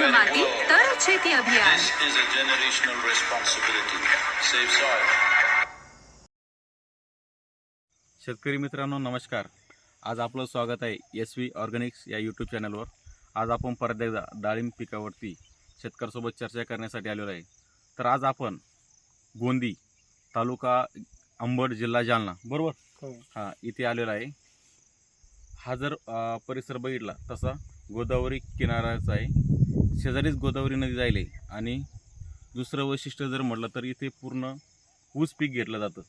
शुद्ध माती तरच शेती अभियान. This is a generational responsibility. Save soil. शेतकरी मित्रांनो नमस्कार. आज आपलं स्वागत आहे एस व्ही ऑर्गॅनिक्स या यूट्यूब चॅनलवर आज आपण परत एकदा डाळिंब पिकावरती शेतकऱ्यासोबत चर्चा करण्यासाठी आलेलो आहे. तर आज आपण गोंदी तालुका अंबड जिल्हा जालना बरोबर? हो. हां इथे आलेलो आहे. हा जर अ, परिसर बघितला तसा गोदावरी किनाराच आहे. शेजारीच गोदावरी नदी जाईल आहे आणि दुसरं वैशिष्ट्य जर म्हटलं तर इथे पूर्ण ऊस पीक घेतलं जातं.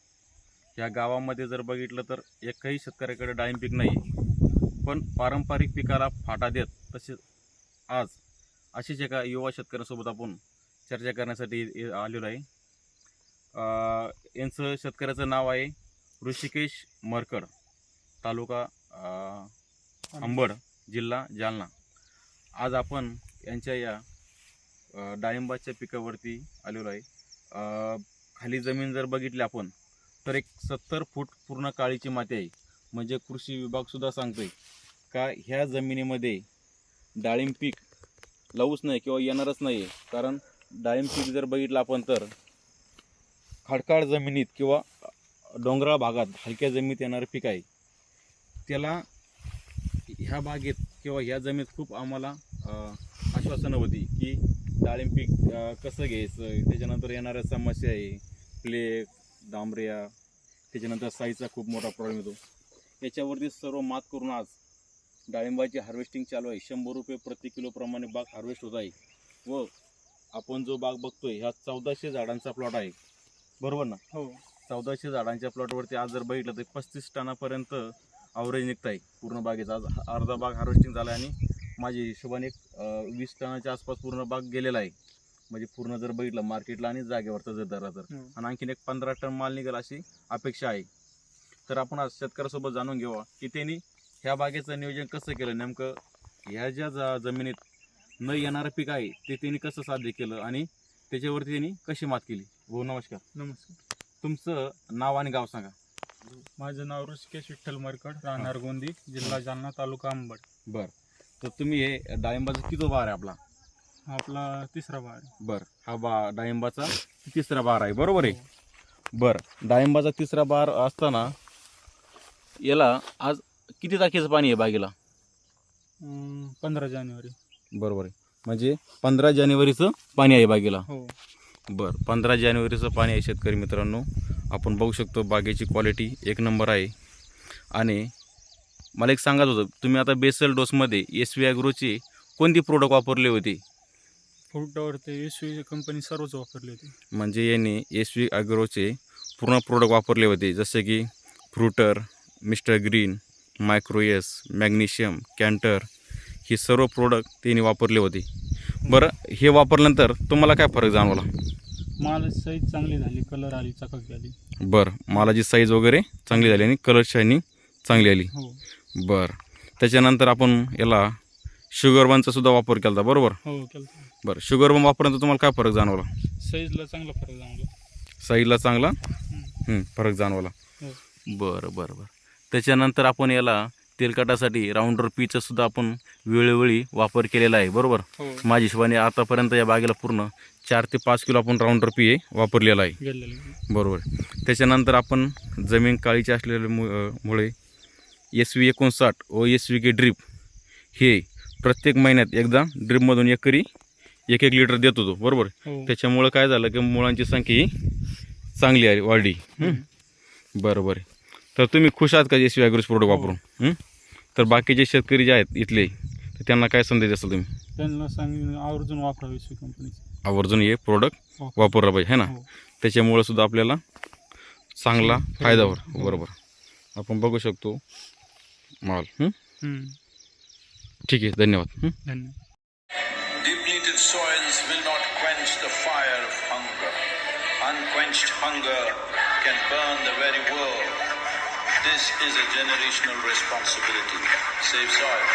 या गावामध्ये जर बघितलं तर एकही शेतकऱ्याकडे डाळिंब पीक नाही. पण पारंपरिक पिकाला फाटा देत तसेच आज अशीच एका युवा शेतकऱ्यांसोबत आपण चर्चा करण्यासाठी आलेलो आहे. यांचं शेतकऱ्याचं नाव आहे ऋषिकेश मरकड तालुका आंबड अंबड. जिल्हा जालना. आज आपण यांच्या या डाळिंबाच्या पिकावरती आलेलो आहे. खाली जमीन जर बघितली आपण तर एक सत्तर फूट पूर्ण काळीची माती आहे. म्हणजे कृषी विभागसुद्धा सांगतोय का ह्या जमिनीमध्ये डाळिंब पीक लावूच नाही किंवा येणारच नाही आहे कारण डाळिंब पीक जर बघितलं आपण तर खडकाळ जमिनीत किंवा डोंगराळ भागात हलक्या जमिनीत येणारं पीक आहे. त्याला ह्या बागेत किंवा ह्या जमिनीत खूप आम्हाला आश्वासनं होती की डाळिंब पीक कसं घ्यायचं? त्याच्यानंतर येणाऱ्या समस्या आहे. प्लेग डांबऱ्या त्याच्यानंतर साईचा खूप मोठा प्रॉब्लेम येतो. याच्यावरती सर्व मात करून आज डाळिंबाची हार्वेस्टिंग चालू आहे. शंभर रुपये प्रति किलोप्रमाणे बाग हार्वेस्ट होत आहे. व आपण जो बाग बघतोय ह्या चौदाशे झाडांचा प्लॉट आहे. बरोबर ना? हो. चौदाशे झाडांच्या प्लॉटवरती आज जर बघितलं तर पस्तीस टनापर्यंत ॲव्हरेज निघत आहे पूर्ण बागेचा. आज अर्धा बाग हार्वेस्टिंग झाला आहे आणि माझ्या हिशोबाने एक वीस टनाच्या आसपास पूर्ण बाग गेलेला आहे. म्हणजे पूर्ण जर बघितलं मार्केटला आणि जागेवरचा जर दरा तर. आणि आणखीन एक पंधरा टन माल निघेल अशी अपेक्षा आहे. तर आपण आज शेतकऱ्यासोबत जाणून घेऊया की त्यांनी ह्या बागेचं नियोजन कसं केलं? नेमकं ह्या ज्या जा जमिनीत न येणारं पीक आहे ते त्यांनी कसं साध्य केलं? आणि त्याच्यावरती त्यांनी कशी मात केली? हो नमस्कार. नमस्कार. तुमचं नाव आणि गाव सांगा. माझं नाव ऋषिकेश विठ्ठल मरकड राहणार गोंदी जिल्हा जालना तालुका अंबड. बर. तर तुम्ही हे डाळिंबाचा किती बार आहे आपला? आपला तिसरा आहे बर. हा बा डाळिंबाचा तिसरा बार आहे बरोबर आहे? बर. डाळिंबाचा तिसरा बार असताना याला आज किती टाकीचं पाणी आहे बागेला? पंधरा जानेवारी. बरोबर आहे. म्हणजे पंधरा जानेवारीचं पाणी आहे बागेला? हो. बरं. पंधरा जानेवारीचं पाणी आहे शेतकरी मित्रांनो. आपण बघू शकतो बागेची क्वालिटी एक नंबर आहे. आणि मला एक सांगत होतं तुम्ही आता बेसल डोसमध्ये एस व्ही ॲग्रोची कोणती प्रोडक्ट वापरले होते? फ्रूटवर ते एस कंपनी सर्वच वापरली होती. म्हणजे यांनी एस व्ही ॲग्रोचे पूर्ण प्रोडक्ट वापरले होते जसे की फ्रुटर मिस्टर ग्रीन मायक्रोएस मॅग्नेशियम कॅन्टर हे सर्व प्रोडक्ट त्यांनी वापरले होते. बरं हे वापरल्यानंतर तुम्हाला काय फरक जाणवला? माल साईज चांगली झाली कलर आली चकक झाली बरं मालाची साईज वगैरे चांगली झाली आणि कलर शायनिंग चांगली आली. हो. बरं त्याच्यानंतर आपण याला शुगर बनचा सुद्धा वापर केला होता बरोबर? हो केलं बरं शुगर बन वापरल्यानंतर तुम्हाला काय फरक जाणवला? साईजला चांगला फरक जाणवला. साईजला चांगला? हम्म. हं, फरक जाणवला. हो. बरं बरं बरं. त्याच्यानंतर आपण याला तेलकटासाठी राऊंडर पीचा सुद्धा आपण वेळोवेळी वापर केलेला आहे बरोबर? हो. माझ्या हिशोबाने आतापर्यंत या बागेला पूर्ण चार ते पाच किलो आपण राऊंडर पी हे वापरलेला आहे. बरोबर. त्याच्यानंतर आपण जमीन काळीची असलेल्यामुळे एस व्ही एकोणसाठ व एस व्ही के ड्रीप हे प्रत्येक महिन्यात एकदा ड्रीपमधून एकरी एक एक लिटर देत होतो. बरोबर? हो. त्याच्यामुळं काय झालं की मुळांची संख्या ही चांगली आली वाढली. हं? बरं बरं तर तुम्ही खुश आहात का एस व्ही ॲग्रोज प्रोडक्ट वापरून? हं? तर बाकीचे शेतकरी जे आहेत इथले तर त्यांना काय संदेश असेल तुम्ही? त्यांना सांगितलं आवर्जून वापरावे एस कंपनीचे आवर्जून हे प्रोडक्ट हो. वापरलं पाहिजे है ना हो त्याच्यामुळं सुद्धा आपल्याला चांगला फायदा हो बरोबर आपण बघू शकतो माल हं? हम्म. ठीक आहे धन्यवाद हं? धन्यवाद Depleted soils will not quench the fire of hunger. Unquenched hunger can burn the very world. This is a generational responsibility. Save soil.